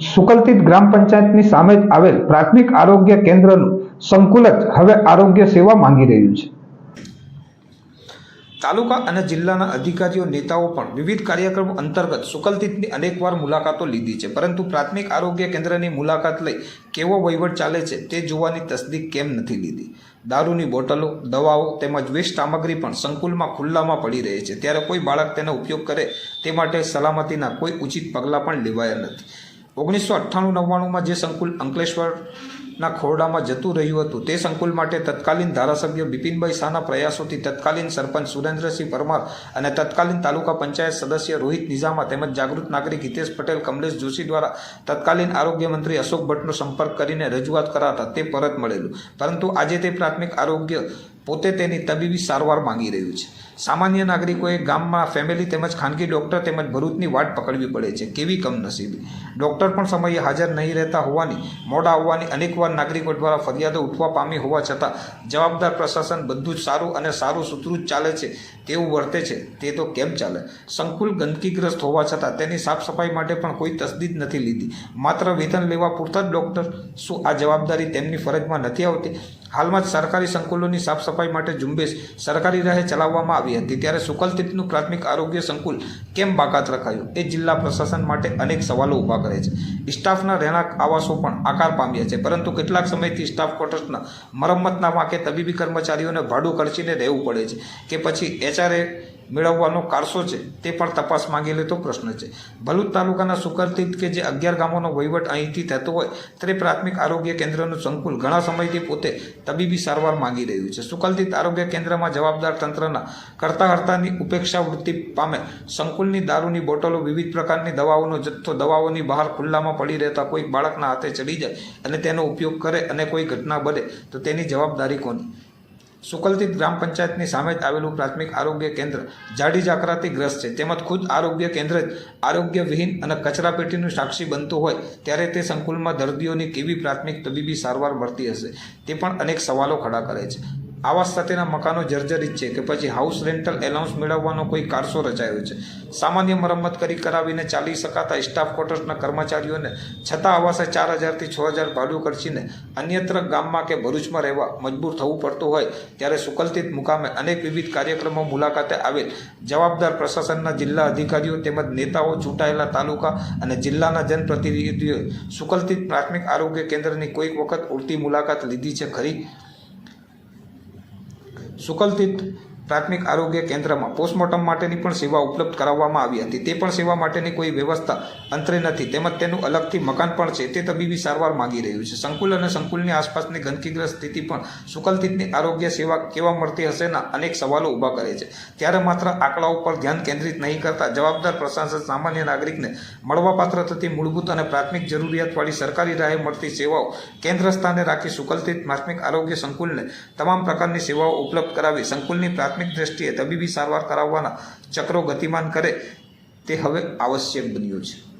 સુકલતીત ગ્રામ પંચાયતની સામે જ આવેલ પ્રાથમિક આરોગ્ય કેન્દ્રનું સંકુલ જ હવે આરોગ્ય સેવા માંગી રહ્યું છે. તાલુકા અને જિલ્લાના અધિકારીઓ, નેતાઓ પણ વિવિધ કાર્યક્રમો અંતર્ગત સુકલતીતની અનેકવાર મુલાકાતો લીધી છે. પરંતુ પ્રાથમિક આરોગ્ય કેન્દ્રની મુલાકાત લઈ કેવો વહીવટ ચાલે છે તે જોવાની તસદીક કેમ નથી લીધી? દારૂની બોટલો, દવાઓ તેમજ વેસ્ટ સામગ્રી પણ સંકુલમાં ખુલ્લામાં પડી રહે છે. ત્યારે કોઈ બાળક તેનો ઉપયોગ કરે તે માટે સલામતીના કોઈ ઉચિત પગલાં પણ લેવાયા નથી. ઓગણીસો અઠ્ઠાણું નવ્વાણુંમાં જે સંકુલ અંકલેશ્વરના ખોરડામાં જતું રહ્યું હતું, તે સંકુલ માટે તત્કાલીન ધારાસભ્ય બિપિનભાઈ શાહના પ્રયાસોથી તત્કાલીન સરપંચ સુરેન્દ્રસિંહ પરમાર અને તત્કાલીન તાલુકા પંચાયત સદસ્ય રોહિત નિઝામા તેમજ જાગૃત નાગરિક હિતેશ પટેલ, કમલેશ જોશી દ્વારા તત્કાલીન આરોગ્ય મંત્રી અશોક ભટ્ટનો સંપર્ક કરીને રજૂઆત કરાતા તે પરત મળેલું. પરંતુ આજે તે પ્રાથમિક આરોગ્ય પોતે તેની તબીબી સારવાર માંગી રહ્યું છે. સામાન્ય નાગરિકોએ ગામમાં ફેમિલી તેમજ ખાનગી ડૉક્ટર તેમજ ભરૂચની વાટ પકડવી પડે છે. કેવી કમનસીબી? ડૉક્ટર પણ સમયે હાજર નહીં રહેતા હોવાની, મોડા આવવાની અનેકવાર નાગરિકો દ્વારા ફરિયાદો ઉઠવા પામી હોવા છતાં, જવાબદાર પ્રશાસન બધું જ સારું અને સારું સુથરું જ ચાલે છે. તેવું વર્તે છે. તે તો કેમ ચાલે? સંકુલ ગંદકીગ્રસ્ત હોવા છતાં તેની સાફ સફાઈ માટે પણ કોઈ તસદીદ નથી લીધી. માત્ર વેતન લેવા પૂરતા જ ડૉક્ટર શું આ જવાબદારી તેમની ફરજમાં નથી આવતી? હાલમાં જ સરકારી સંકુલોની સાફ સફાઈ માટે ઝુંબેશ સરકારી રાહે ચલાવવામાં આવી હતી. ત્યારે સુકલતીતનું પ્રાથમિક આરોગ્ય સંકુલ કેમ બાકાત રખાયું એ જિલ્લા પ્રશાસન માટે અનેક સવાલો ઊભા કરે છે. સ્ટાફના રહેણાંક, આવાસો પણ આકાર પામ્યા છે. પરંતુ કેટલાક સમયથી સ્ટાફ ક્વાર્ટર્સના મરમ્મતના વાંકે તબીબી કર્મચારીઓને ભાડું ખર્ચીને રહેવું પડે છે કે પછી એચઆરએ મેળવવાનો કારસો છે, તે પણ તપાસ માંગી લેતો પ્રશ્ન છે. ભરૂચ તાલુકાના સુકરતીત કે જે અગિયાર ગામોનો વહીવટ અહીંથી થતો હોય, ત્યારે પ્રાથમિક આરોગ્ય કેન્દ્રનું સંકુલ ઘણા સમયથી પોતે તબીબી સારવાર માંગી રહ્યું છે. સુકલતીત આરોગ્ય કેન્દ્રમાં જવાબદાર તંત્રના કરતા હર્તાની ઉપેક્ષા વૃત્તિ પામે સંકુલની દારૂની બોટલો વિવિધ પ્રકારની દવાઓનો જથ્થો, દવાઓની બહાર ખુલ્લામાં પડી રહેતા કોઈક બાળકના હાથે ચડી જાય અને તેનો ઉપયોગ કરે અને કોઈ ઘટના બને, તો તેની જવાબદારી કોની? સુકલતીત ગ્રામ પંચાયતની સામે જ આવેલું પ્રાથમિક આરોગ્ય કેન્દ્ર જાડી જાકરાથી ગ્રસ્ત છે. તેમજ ખુદ આરોગ્ય કેન્દ્ર જ આરોગ્યવિહીન અને કચરાપેટીનું સાક્ષી બનતું હોય ત્યારે તે સંકુલમાં દર્દીઓની કેવી પ્રાથમિક તબીબી સારવાર મળતી હશે તે પણ અનેક સવાલો ખડા કરે છે. આવાસ સાથેના મકાનો જર્જરિત છે કે પછી હાઉસ રેન્ટલ એલાઉન્સ મેળવવાનો કોઈ કારસો રચાયો છે. સામાન્ય મરમ્મત કરી કરાવીને ચાલી શકાતા સ્ટાફ ક્વાર્ટર્સના કર્મચારીઓને છતાં આવાસે ચાર હજારથી છ હજાર ભાડું ખર્ચીને અન્યત્ર ગામમાં કે ભરૂચમાં રહેવા મજબૂર થવું પડતું હોય ત્યારે સુકલતીત મુકામે અનેક વિવિધ કાર્યક્રમો મુલાકાતે આવેલ જવાબદાર પ્રશાસનના જિલ્લા અધિકારીઓ તેમજ નેતાઓ ચૂંટાયેલા તાલુકા અને જિલ્લાના જનપ્રતિનિધિઓએ સુકલતીત પ્રાથમિક આરોગ્ય કેન્દ્રની કોઈક વખત ઉડતી મુલાકાત લીધી છે. ખરી સુકલતીત પ્રાથમિક આરોગ્ય કેન્દ્રમાં પોસ્ટમોર્ટમ માટેની પણ સેવા ઉપલબ્ધ કરાવવામાં આવી હતી. તે પણ સેવા માટેની કોઈ વ્યવસ્થા અંતરે નથી. તેમજ તેનું અલગથી મકાન પણ છે. તે તબીબી સારવાર માંગી રહ્યું છે. સંકુલ અને સંકુલની આસપાસની ગંદકીગ્રસ્ત સ્થિતિ પણ સુકલતીતની આરોગ્ય સેવા કેવા મળતી હશેના અનેક સવાલો ઊભા કરે છે. ત્યારે માત્ર આંકડા ઉપર ધ્યાન કેન્દ્રિત નહીં કરતા જવાબદાર પ્રશાસન સામાન્ય નાગરિકને મળવાપાત્ર થતી મૂળભૂત અને પ્રાથમિક જરૂરિયાતવાળી સરકારી રાહે મળતી સેવાઓ કેન્દ્ર સ્થાને રાખી સુકલતીત પ્રાથમિક આરોગ્ય સંકુલને તમામ પ્રકારની સેવાઓ ઉપલબ્ધ કરાવી સંકુલની પ્રાથમિક દ્રષ્ટિએ તબીબી સારવાર કરાવવાના ચક્રો ગતિમાન કરે તે હવે આવશ્યક બન્યું છે.